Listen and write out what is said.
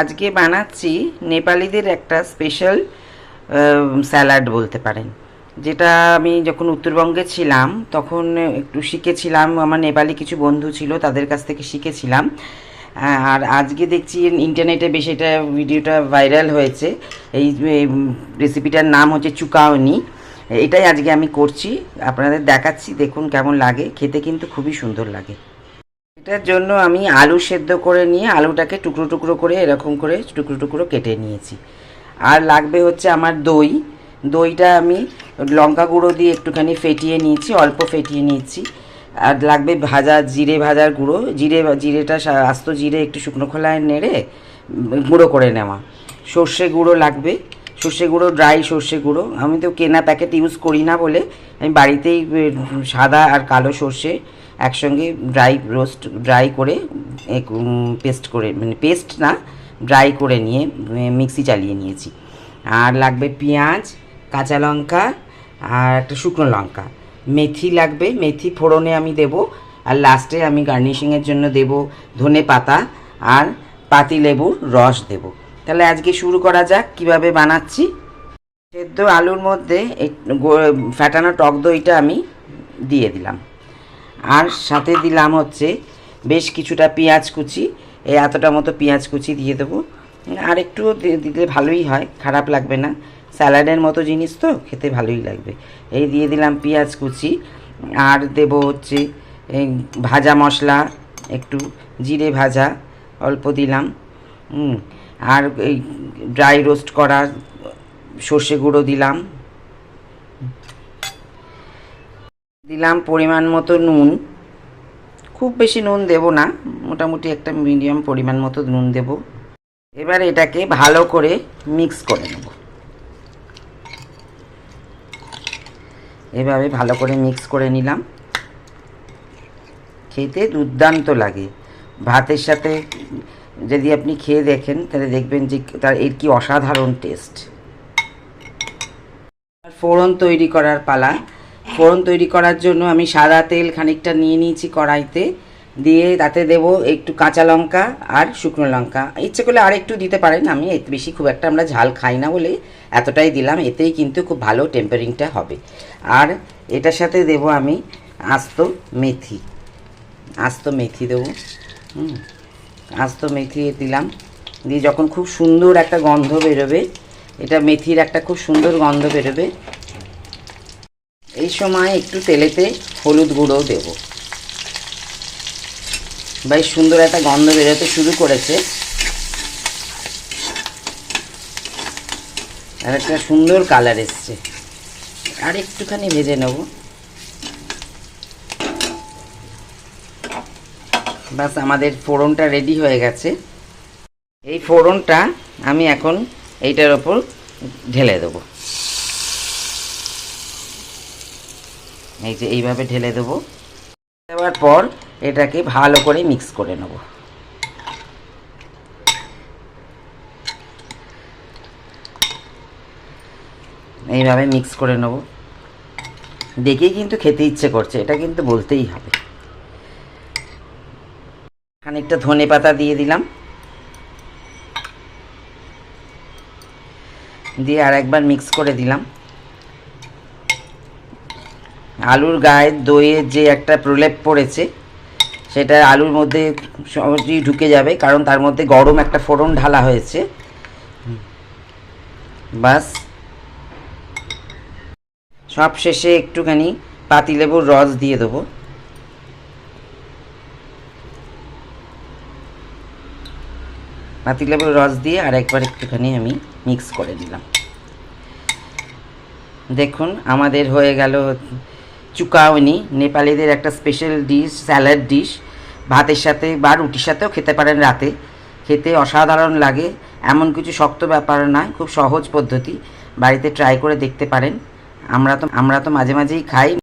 আজকে বানাচ্ছি নেপালিদের একটা স্পেশাল স্যালাড বলতে পারেন। যেটা আমি যখন উত্তরবঙ্গে ছিলাম, তখন একটু শিখেছিলাম। আমার নেপালি কিছু বন্ধু ছিল, তাদের কাছ থেকে শিখেছিলাম। আর আজকে দেখছি ইন্টারনেটে বেশ এটা ভিডিওটা ভাইরাল হয়েছে। এই রেসিপিটার নাম হচ্ছে চুকাওনি। এটাই আজকে আমি করছি। আপনাদের দেখাচ্ছি, দেখুন কেমন লাগে। খেতে কিন্তু খুবই সুন্দর লাগে। এটার জন্য আমি আলু সেদ্ধ করে নিয়ে আলুটাকে টুকরো টুকরো করে এরকম করে টুকরো টুকরো কেটে নিয়েছি। আর লাগবে হচ্ছে আমার দই। দইটা আমি লঙ্কা গুঁড়ো দিয়ে একটুখানি ফেটিয়ে নিয়েছি, অল্প ফেটিয়ে নিয়েছি। আর লাগবে ভাজা জিরে ভাজার গুঁড়ো। জিরে জিরেটা আস্ত জিরে একটু শুকনো খোলায় নেড়ে গুঁড়ো করে নেওয়া। সর্ষে গুঁড়ো লাগবে। সর্ষে গুঁড়ো, ড্রাই সর্ষে গুঁড়ো। আমি তো কেনা প্যাকেট ইউজ করি না বলে আমি বাড়িতেই সাদা আর কালো সর্ষে একসঙ্গে ড্রাই রোস্ট ড্রাই করে পেস্ট করে মানে পেস্ট না ড্রাই করে নিয়ে মিক্সি চালিয়ে নিয়েছি। আর লাগবে পেঁয়াজ, কাঁচা লঙ্কা, আর একটা শুকনো লঙ্কা। মেথি লাগবে, মেথি ফোড়নে আমি দেব, আর লাস্টে আমি গার্নিশিংয়ের জন্য দেব ধনে পাতা, আর পাতি লেবুর রস দেব। তাহলে আজকে শুরু করা যাক, কীভাবে বানাচ্ছি। সেদ্ধ আলুর মধ্যে ফ্যাটানো টক দইটা আমি দিয়ে দিলাম। আর সাথে দিলাম হচ্ছে বেশ কিছুটা পেঁয়াজ কুচি। এই এতটা মতো পেঁয়াজ কুচি দিয়ে দেবো। আর একটু দিলে ভালোই হয়, খারাপ লাগবে না। স্যালাডের মতো জিনিস তো, খেতে ভালোই লাগবে। এই দিয়ে দিলাম পেঁয়াজ কুচি। আর দেব হচ্ছে ভাজা মশলা, একটু জিরে ভাজা, অল্প দিলাম। আর এই ড্রাই রোস্ট করা সর্ষে গুঁড়ো দিলাম। দিলাম পরিমাণ মতো নুন। খুব বেশি নুন দেব না, মোটামুটি একটা মিডিয়াম পরিমাণ মতো নুন দেব। এবার এটাকে ভালো করে মিক্স করে নেব। এভাবে ভালো করে মিক্স করে নিলাম। খেতে দুর্দান্ত লাগে। ভাতের সাথে যদি আপনি খেয়ে দেখেন, তাহলে দেখবেন যে তার এর কি অসাধারণ টেস্ট ফোড়ন তৈরি করার পালা ফোড়ন তৈরি করার জন্য আমি সাদা তেল খানিকটা নিয়ে নিয়েছি কড়াইতে। দিয়ে তাতে দেব একটু কাঁচা লঙ্কা আর শুকনো লঙ্কা। ইচ্ছে করলে আর একটু দিতে পারেন, আমি এত বেশি খুব একটা আমরা ঝাল খাই না বলে এতটাই দিলাম, এতেই কিন্তু খুব ভালো টেম্পারিংটা হবে। আর এটার সাথে দেব আমি আস্ত মেথি। আস্ত মেথি দেবো, হুম, আস্ত মেথি দিলাম। দিয়ে যখন খুব সুন্দর একটা গন্ধ বেরোবে, এটা মেথির একটা খুব সুন্দর গন্ধ বেরোবে এই সময় একটু তেলেতে হলুদ গুঁড়ো দেবো। বেশ সুন্দর একটা গন্ধ বেরোতে শুরু করেছে। আর একটা সুন্দর কালার এসছে। আর একটুখানি ভেজে নেব। বাস, আমাদের ফোড়নটা রেডি হয়ে গেছে। এই ফোড়নটা আমি এখন এইটার ওপর ঢেলে দেবো। এই যে এইভাবে ঢেলে দেবো। দেওয়ার পর এটাকে ভালো করে মিক্স করে নেব। এইভাবে মিক্স করে নেব। দেখেই কিন্তু খেতে ইচ্ছে করছে, এটা কিন্তু বলতেই হবে। খানিকটা ধনে পাতা দিয়ে দিলাম। দিয়ে আর একবার মিক্স করে দিলাম। আলুর গায়ে দইয়ের যে একটা প্রলেপ পড়েছে, সেটা আলুর মধ্যে সহজেই ঢুকে যাবে, কারণ তার মধ্যে গরম একটা ফোড়ন ঢালা হয়েছে। বাস। সব শেষে একটুখানি পাতিলেবুর রস দিয়ে দেবো। পাতিলেবুর রস দিয়ে আর একবার একটুখানি আমি মিক্স করে দিলাম দেখুন, আমাদের হয়ে গেল চুকাওনি নেপালিদের একটা স্পেশাল ডিশ স্যালাড ডিশ ভাতের সাথে বা রুটির সাথেও খেতে পারেন রাতে। খেতে অসাধারণ লাগে। এমন কিছু শক্ত ব্যাপার নয়, খুব সহজ পদ্ধতি। বাড়িতে ট্রাই করে দেখতে পারেন। আমরা তো আমরা তো মাঝে মাঝেই খাই।